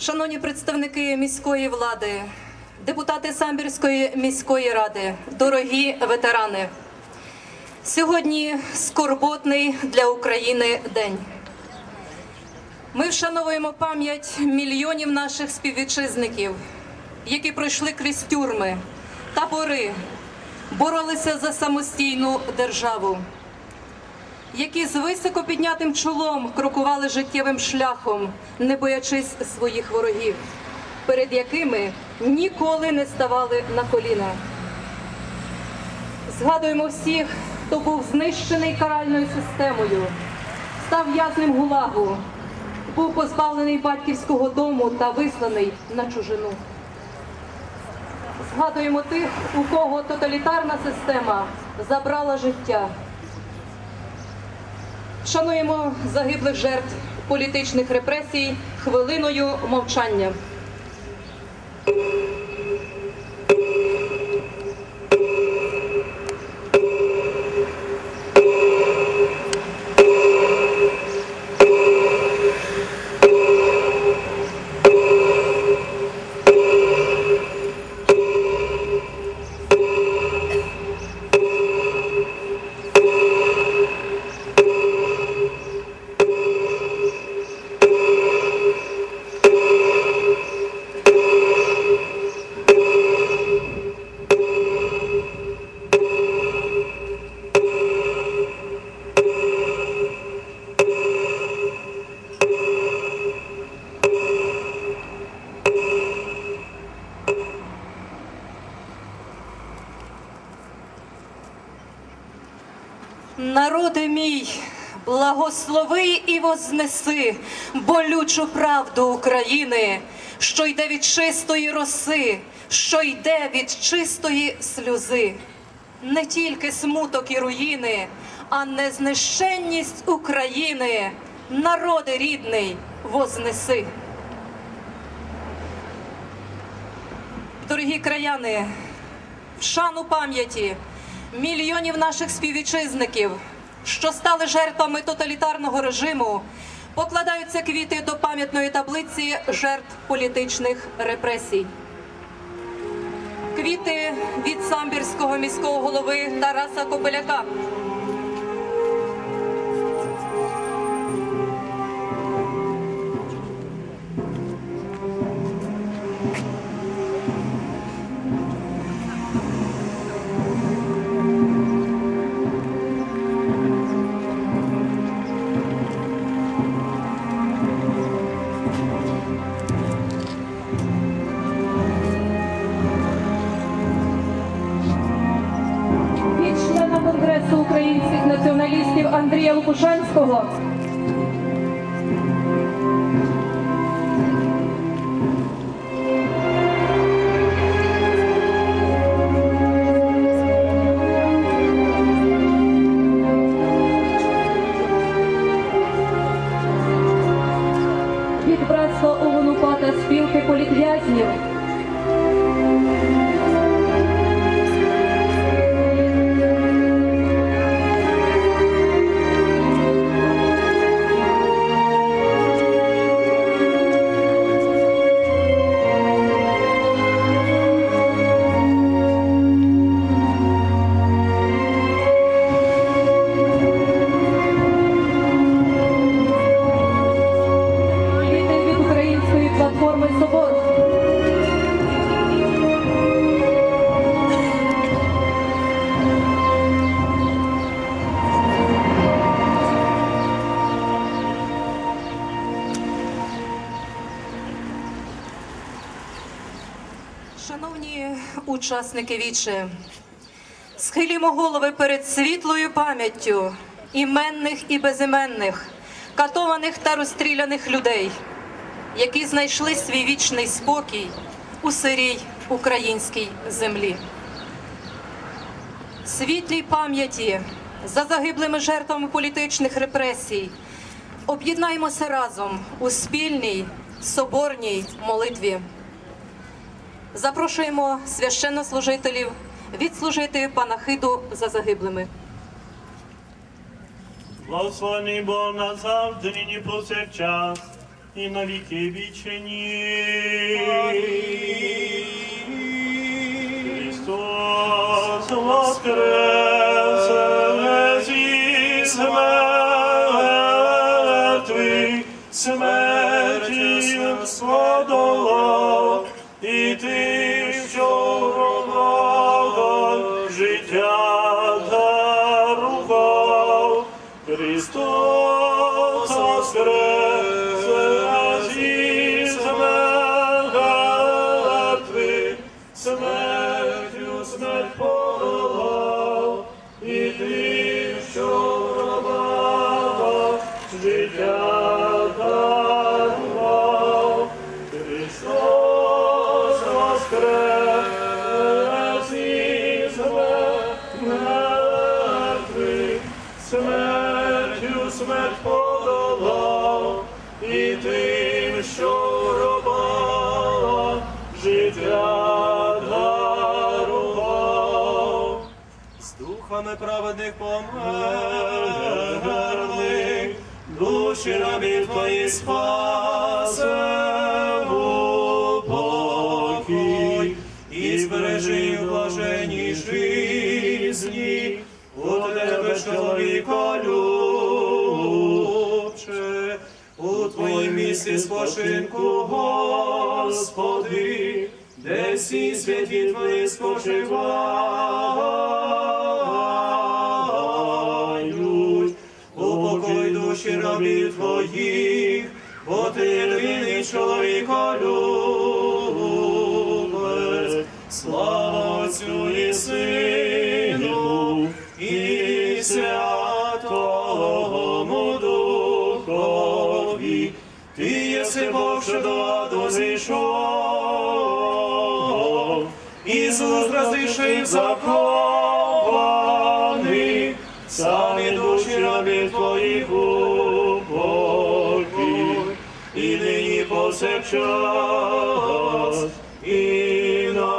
Шановні представники міської влади, депутати Самбірської міської ради, дорогі ветерани, сьогодні скорботний для України день. Ми вшановуємо пам'ять мільйонів наших співвітчизників, які пройшли крізь тюрми, табори, боролися за самостійну державу, які з високо піднятим чолом крокували життєвим шляхом, не боячись своїх ворогів, перед якими ніколи не ставали на коліна. Згадуємо всіх, хто був знищений каральною системою, став в'язнем гулагу, був позбавлений батьківського дому та висланий на чужину. Згадуємо тих, у кого тоталітарна система забрала життя. Шануємо загиблих жертв політичних репресій хвилиною мовчання. Народи мій, благослови і вознеси болючу правду України, що йде від чистої роси, що йде від чистої сльози. Не тільки смуток і руїни, а незнищенність України, народи рідний, вознеси. Дорогі краяни, в шану пам'яті мільйонів наших співвітчизників, що стали жертвами тоталітарного режиму, покладаються квіти до пам'ятної таблиці жертв політичних репресій. Квіти від самбірського міського голови Тараса Кобиляка. Андрія Лукушанського. Від братства Олонупа та спілки політв'язнів. Учасники віче, схилімо голови перед світлою пам'яттю іменних і безіменних, катованих та розстріляних людей, які знайшли свій вічний спокій у сирій українській землі. Світлій пам'яті за загиблими жертвами політичних репресій. Об'єднаймося разом у спільній соборній молитві. Запрошуємо священнослужителів відслужити панахиду за загиблими. Благословений Бог назавжди, нині повсякчас, і на віки вічені. Христос воскресе зі мертвих, смертію подолав, і душі рабів твої спасе у покій, і збережи в блаженній жизні, у тебе чоловіка любче, у твоїм місці спочинку, Господи, де всі святі твої спочивають, душі твоїх, бо ти єдиний чоловіка любець, слава Отцю і Сину, і Святому Духові, ти єси Бог, що до аду зійшов, Ісус розрішив закони, нині повсякчас, і на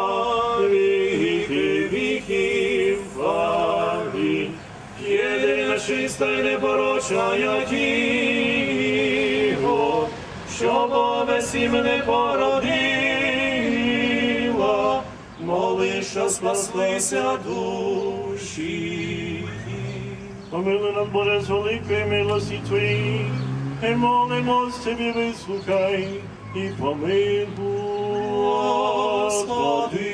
віки віків. Амінь. Єдина чиста й непорочна я Діво, що Бога мене породила, моли, що спаслися душі. Помили нас, Боже, з великої милості Твої, і молимось Тобі, вислухай і помилуй. Господи,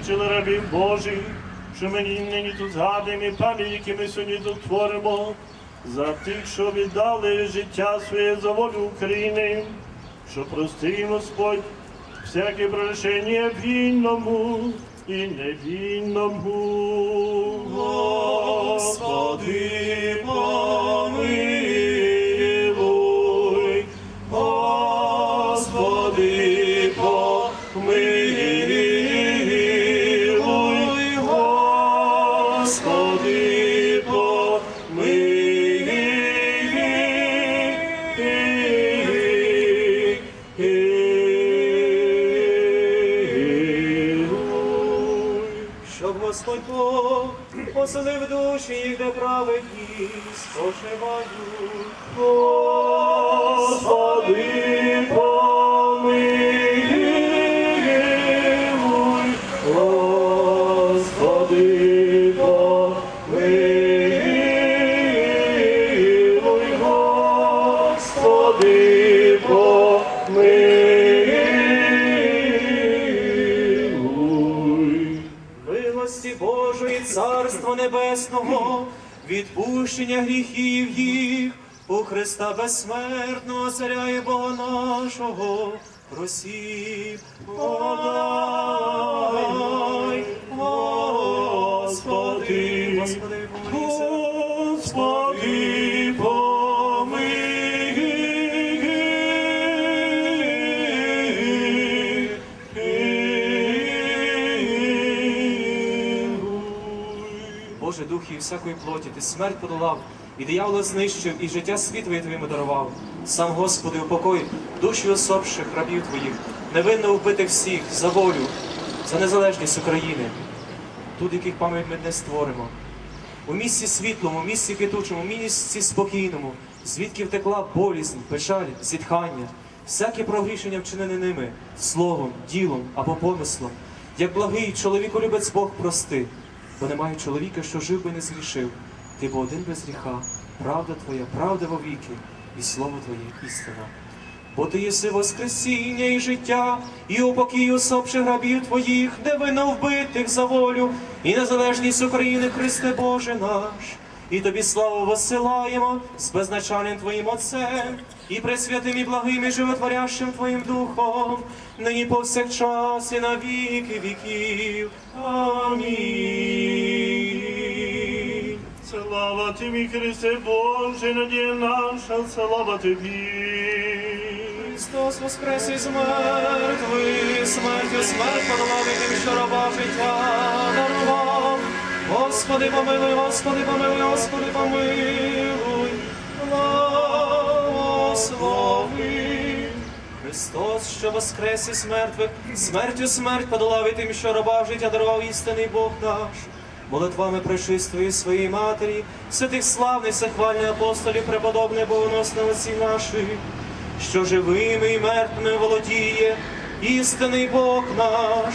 спочили рабів Божих, що мені нині тут згадуємо і пам'ять, які ми сьогодні тут творимо, за тих, що віддали життя своє за волю України, що прости, Господь, всяке прощення вільному і невільному. Господи, Господи, помилуй. Щоб Господь Бог поселив душі де праведні спочивають. Відпущення гріхів їх, у Христа безсмертного Царя і Бога нашого, просів, подай, всякої плоті, ти смерть подолав, і диявола знищив, і життя світові твоїм дарував. Сам, Господи, упокой душі особших рабів твоїх, невинно вбитих всіх за волю, за незалежність України, тут яких пам'ять ми не створимо. У місці світлому, у місці квітучому, у місці спокійному, звідки втекла болість, печаль, зітхання, всяке прогрішення вчинене ними, словом, ділом або помислом, як благий чоловіколюбець Бог прости, бо немає чоловіка, що жив би не згрішив. Ти бо один без гріха, правда твоя, правда вовіки, і слово твоє істина. Бо ти єси воскресіння і життя, і упокій усопших рабів твоїх, невинно вбитих за волю, і незалежність України, Христе Боже наш. І тобі славу посилаємо з безначальним Твоїм Отцем, і пресвятим і благим і животворящим Твоїм Духом, нині повсякчас і на віки віків. Амінь. Слава тобі, Христе Боже, надія наша, слава тобі. Христос воскрес із мертвих, смертю смерть подолав і тим, що раба життя дарував. Господи, помилуй, Господи, помилуй, Господи, помилуй, благослови. Христос, що воскрес із мертвих, смертю смерть подолав і тим, що раба життя дарував істинний Бог наш. Молитвами пречистої своєї матері, святих славних, сахвальних апостолів, преподобних богоносних отців наших, що живими і мертвими володіє істинний Бог наш,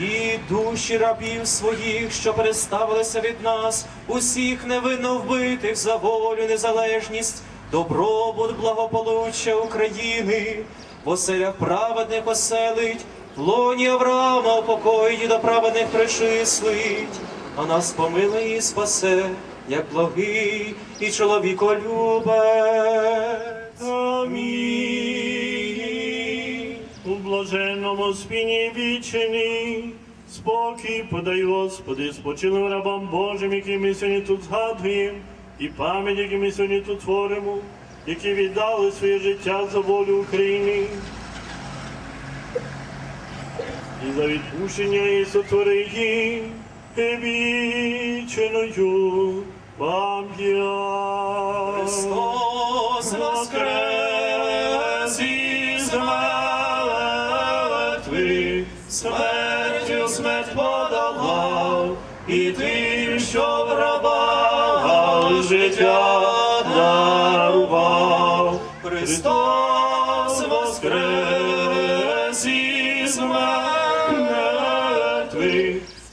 і душі рабів своїх, що переставилися від нас, усіх невинно вбитих за волю, незалежність, добробут, благополуччя України, в оселях праведних оселить, в лоні Авраама упокоїть і до праведних причислить, а нас помилує і спасе, як благий і чоловіколюбець. Амінь. У блаженному спіні вічені, спокій подай, Господи, спочилим рабам Божим, які ми сьогодні тут згадуємо, і пам'ять, які ми сьогодні тут творимо, які віддали своє життя за волю України. І за відпущення і сотвори вічною пам'ять. Христос воскрес життя дарував. Христос воскрес із мертвих,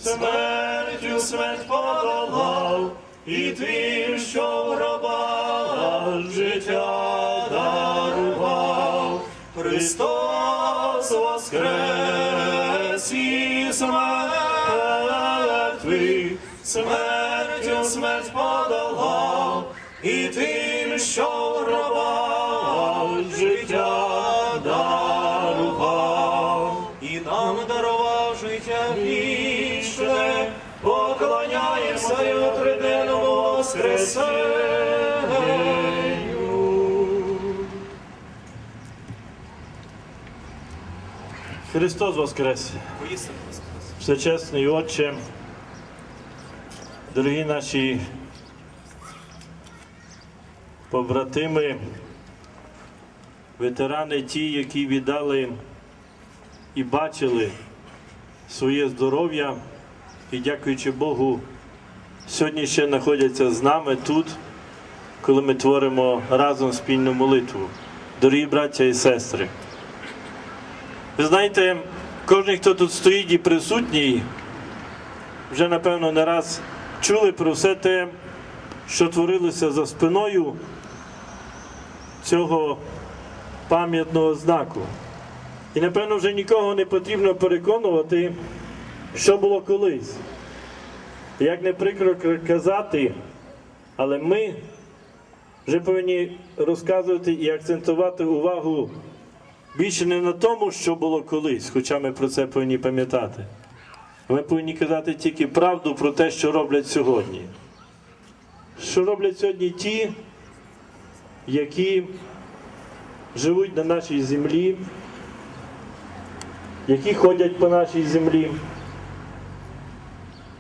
смертю смерть подолав, і тим, що в гробах життя дарував. Христос воскрес із мертвих, смертю смерть подолав, що в життя дарував, і нам дарував життя вічне, поклоняємося його триденному воскресенню. Христос Воскрес! Всечесний Отче, дорогі наші побратими, ветерани, ті, які віддали і бачили своє здоров'я, і дякуючи Богу, сьогодні ще знаходяться з нами тут, коли ми творимо разом спільну молитву. Дорогі браття і сестри. Ви знаєте, кожен, хто тут стоїть і присутній, вже напевно не раз чули про все те, що творилося за спиною цього пам'ятного знаку. І напевно вже нікого не потрібно переконувати, що було колись. Як не прикро казати, але ми вже повинні розказувати і акцентувати увагу більше не на тому, що було колись, хоча ми про це повинні пам'ятати. Ми повинні казати тільки правду про те, що роблять сьогодні. Що роблять сьогодні ті, які живуть на нашій землі, які ходять по нашій землі,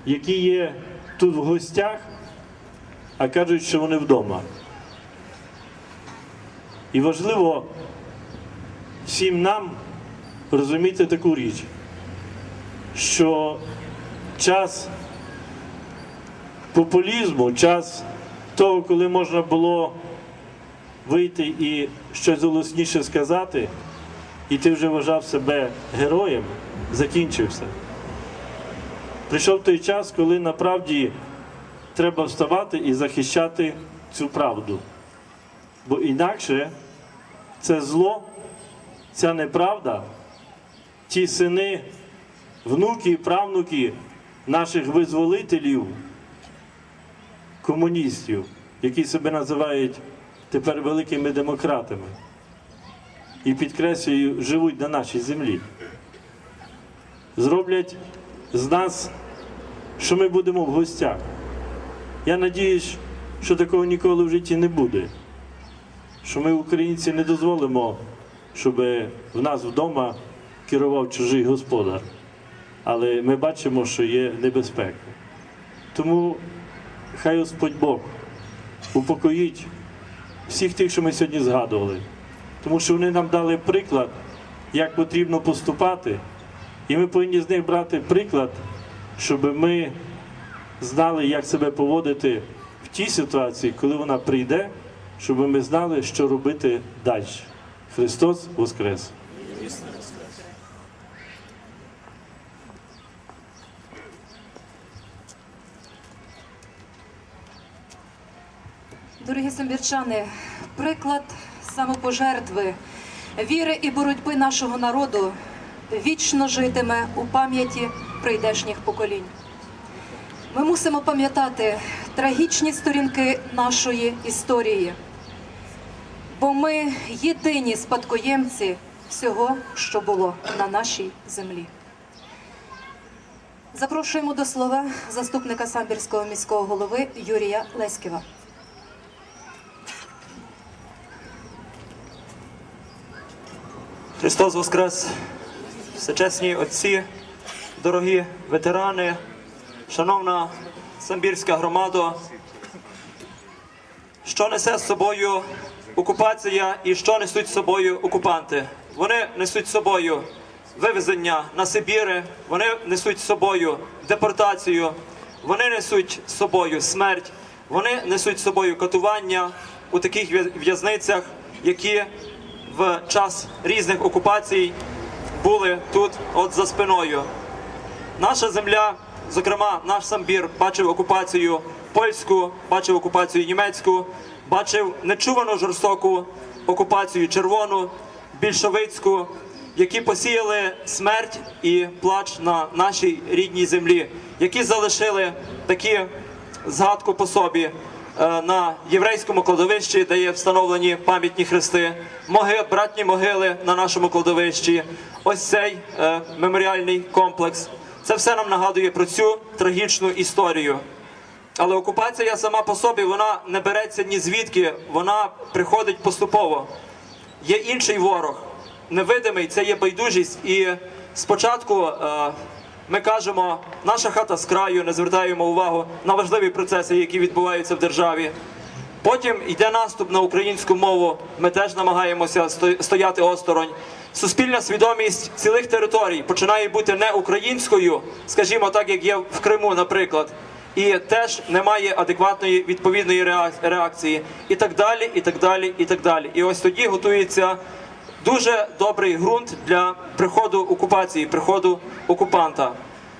які є тут в гостях, а кажуть, що вони вдома. І важливо всім нам розуміти таку річ, що час популізму, час того, коли можна було вийти і щось голосніше сказати, і ти вже вважав себе героєм, закінчився. Прийшов той час, коли направді треба вставати і захищати цю правду. Бо інакше це зло, ця неправда, ті сини, внуки правнуки наших визволителів, комуністів, які себе називають тепер великими демократами. І підкреслюю, живуть на нашій землі. Зроблять з нас, що ми будемо в гостях. Я надіюсь, що такого ніколи в житті не буде. Що ми, українці, не дозволимо, щоб в нас вдома керував чужий господар. Але ми бачимо, що є небезпека. Тому хай Господь Бог упокоїть всіх тих, що ми сьогодні згадували. Тому що вони нам дали приклад, як потрібно поступати. І ми повинні з них брати приклад, щоб ми знали, як себе поводити в тій ситуації, коли вона прийде, щоб ми знали, що робити далі. Христос Воскрес! Дорогі самбірчани, приклад самопожертви, віри і боротьби нашого народу вічно житиме у пам'яті прийдешніх поколінь. Ми мусимо пам'ятати трагічні сторінки нашої історії, бо ми єдині спадкоємці всього, що було на нашій землі. Запрошуємо до слова заступника самбірського міського голови Юрія Леськіва. Христос Воскрес! Всечесні отці, дорогі ветерани, шановна самбірська громада, що несе з собою окупація і що несуть з собою окупанти? Вони несуть з собою вивезення на Сибіри, вони несуть з собою депортацію, вони несуть з собою смерть, вони несуть з собою катування у таких в'язницях, які в час різних окупацій були тут, от за спиною. Наша земля, зокрема, наш самбір, бачив окупацію польську, бачив окупацію німецьку, бачив нечувану жорстоку окупацію червону, більшовицьку, які посіяли смерть і плач на нашій рідній землі, які залишили такі згадку по собі на єврейському кладовищі, де є встановлені пам'ятні хрести, моги, братні могили на нашому кладовищі. Ось цей е, меморіальний комплекс. Це все нам нагадує про цю трагічну історію. Але окупація сама по собі вона не береться ні звідки, вона приходить поступово. Є інший ворог, невидимий, це є байдужість. І спочатку е, ми кажемо, наша хата з краю, не звертаємо увагу на важливі процеси, які відбуваються в державі. Потім йде наступ на українську мову. Ми теж намагаємося сто- стояти осторонь. Суспільна свідомість цілих територій починає бути не українською, скажімо так, як є в Криму, наприклад, і теж немає адекватної відповідної реак- реакції, і так далі, і так далі, і так далі. І ось тоді готується дуже добрий ґрунт для приходу окупації, приходу окупанта.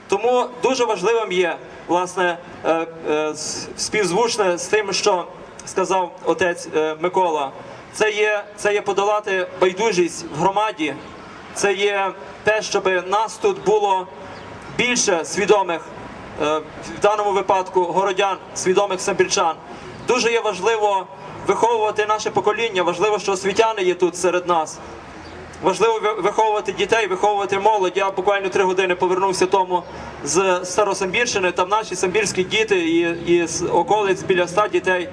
Тому дуже важливим є власне е, е, співзвучне з тим, що сказав отець е, Микола. Це є, це є подолати байдужість в громаді, це є те, щоб нас тут було більше свідомих, в даному випадку городян, свідомих самбірчан. Дуже є важливо виховувати наше покоління. Важливо, що освітяни є тут серед нас. Важливо виховувати дітей, виховувати молодь. Я буквально три години повернувся тому з Старосамбірщини. Там наші самбірські діти і, і з околиць біля ста дітей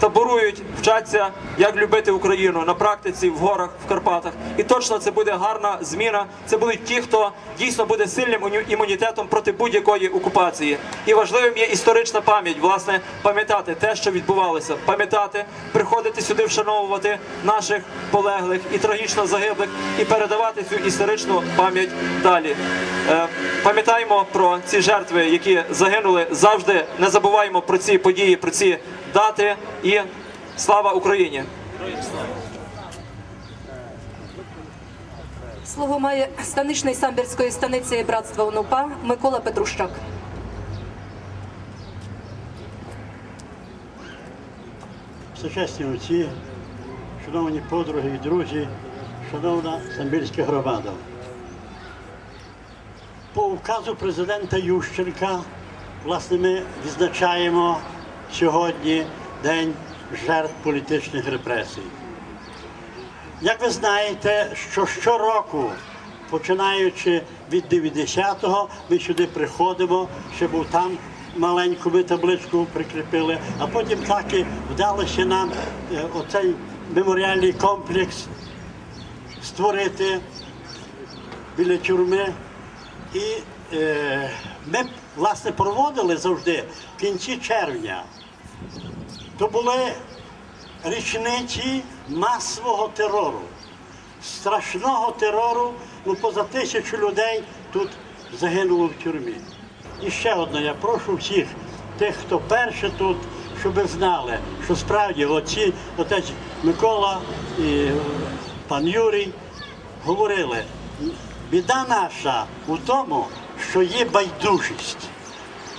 таборують, вчаться, як любити Україну на практиці в горах, в Карпатах. І точно це буде гарна зміна. Це будуть ті, хто дійсно буде сильним іму- імунітетом проти будь-якої окупації. І важливим є історична пам'ять, власне, пам'ятати те, що відбувалося, пам'ятати, приходити сюди, вшановувати наших полеглих і трагічно загиблих, і передавати цю історичну пам'ять далі. Е, Пам'ятаємо про ці жертви, які загинули. Завжди не забуваємо про ці події, про ці дати. І слава Україні! Слово має станичний самбірської станиці братства УНУПА Микола Петрущак. Сучасні отці, шановні подруги і друзі, шановна Самбільська громада. По указу президента Ющенка, власне, ми відзначаємо сьогодні День жертв політичних репресій. Як ви знаєте, що щороку, починаючи від 90-го, ми сюди приходимо, ще був там маленьку ми табличку прикріпили, а потім так і вдалося нам е, оцей меморіальний комплекс створити біля тюрми. І е, ми, власне, проводили завжди в кінці червня. То були річниці масового терору, страшного терору, ну поза тисячу людей тут загинуло в тюрмі. І ще одне, я прошу всіх тих, хто перше тут, щоб ви знали, що справді оці, отець Микола і пан Юрій говорили, біда наша у тому, що є байдужість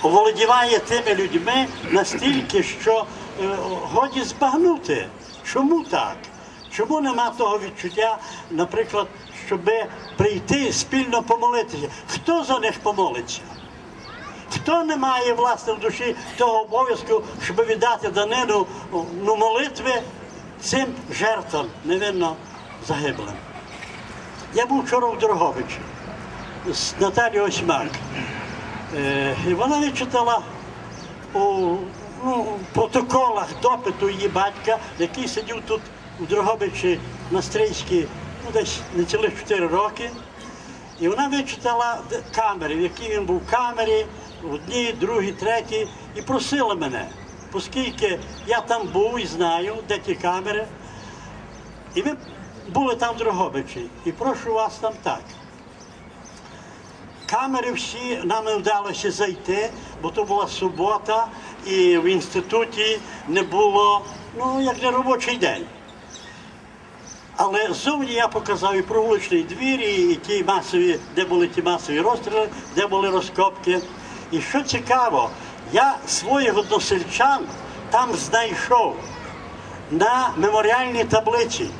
оволодіває тими людьми настільки, що е, годі збагнути. Чому так? Чому нема того відчуття, наприклад, щоб прийти спільно помолитися? Хто за них помолиться? Хто не має власне в душі того обов'язку, щоб віддати данину ну, молитви цим жертвам невинно загиблим? Я був вчора в Дрогобичі з Наталією Осьмак. Е, І вона вичитала у ну, протоколах допиту її батька, який сидів тут у Дрогобичі на Стрийській ну, десь не цілих 4 роки. І вона вичитала камери, в якій він був в камері, одній, другій, третій, і просила мене, оскільки я там був і знаю, де ті камери. І ми були там в Дрогобичі. І прошу вас там так. Камери всі нам не вдалося зайти, бо то була субота, і в інституті не було, ну, як не робочий день. Але ззовні я показав і провулочний двір, і ті масові, де були ті масові розстріли, де були розкопки. І що цікаво, я своїх односельчан там знайшов на меморіальній таблиці.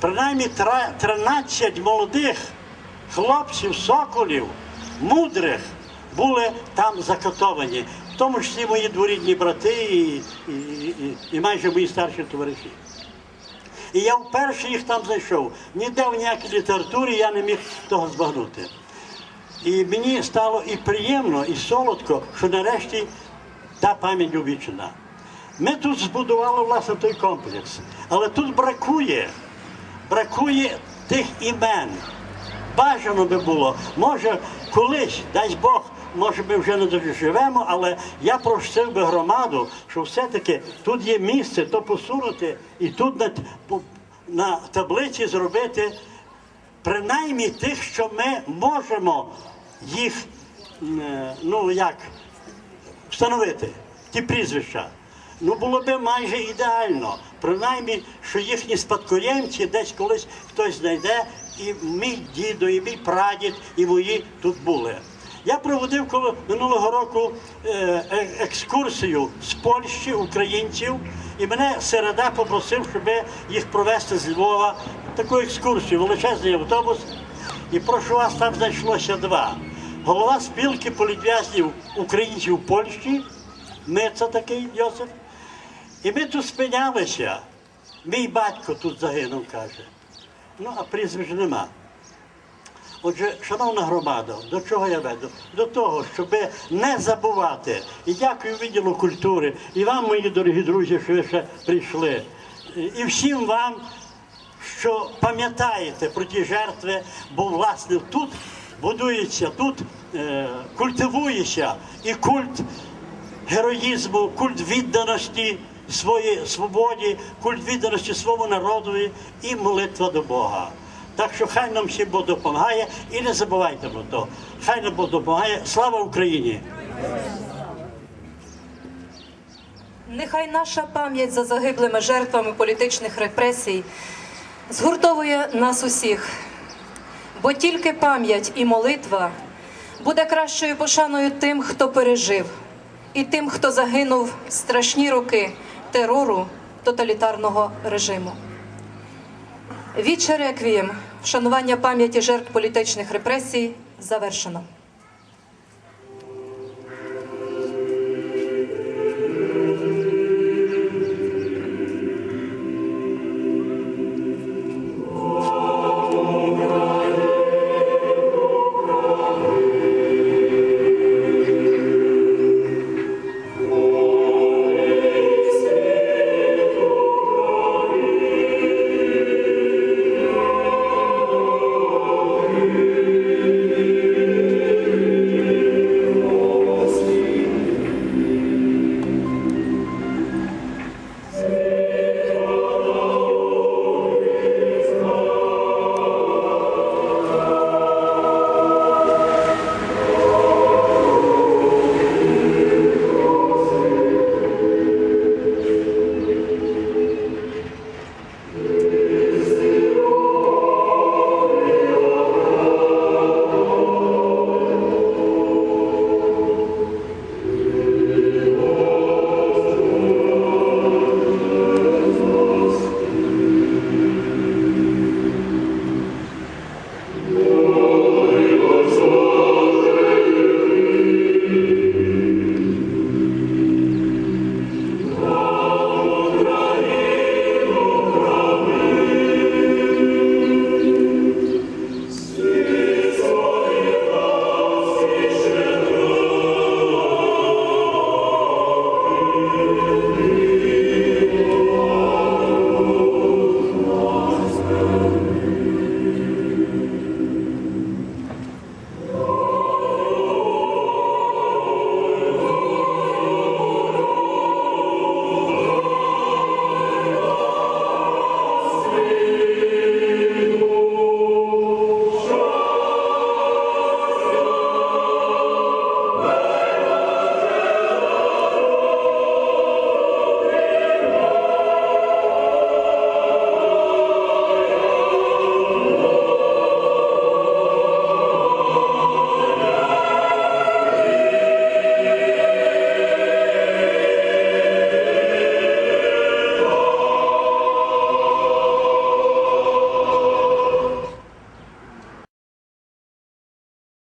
Принаймні 13 молодих хлопців, соколів, мудрих були там закатовані, в тому числі мої дворідні брати і, і, і, і майже мої старші товариші. І я вперше їх там знайшов. Ніде в ніякій літературі я не міг того збагнути. І мені стало і приємно, і солодко, що нарешті та пам'ять увічена. Ми тут збудували власне той комплекс, але тут бракує, бракує тих імен. Бажано би було, може, колись, дай Бог, може ми вже не доживемо, але я просив би громаду, що все-таки тут є місце, то посунути і тут на, на таблиці зробити принаймні тих, що ми можемо їх, е, ну як, встановити, ті прізвища. Ну було би майже ідеально. Принаймні, що їхні спадкоємці десь колись хтось знайде, і мій дідо, і мій прадід, і мої тут були. Я проводив минулого року е, е, екскурсію з Польщі, українців, і мене середа попросив, щоб їх провести з Львова таку екскурсію, величезний автобус. І прошу вас, там знайшлося два. Голова спілки політв'язнів українців Польщі, Мица такий Йосиф. І ми тут спинялися. Мій батько тут загинув, каже. Ну, а прізвищ нема. Отже, шановна громада, до чого я веду? До того, щоб не забувати. І дякую відділу культури, і вам, мої дорогі друзі, що ви ще прийшли. І всім вам, що пам'ятаєте про ті жертви, бо власне тут будується, тут е, культивується і культ героїзму, культ відданості своїй свободі, культ відданості своєму народові і молитва до Бога. Так що хай нам всім Бог допомагає і не забувайте про то. Хай нам Бог допомагає. Слава Україні! Нехай наша пам'ять за загиблими жертвами політичних репресій згуртовує нас усіх, бо тільки пам'ять і молитва буде кращою пошаною тим, хто пережив, і тим, хто загинув страшні роки терору тоталітарного режиму. Віче реквієм, вшанування пам'яті жертв політичних репресій завершено.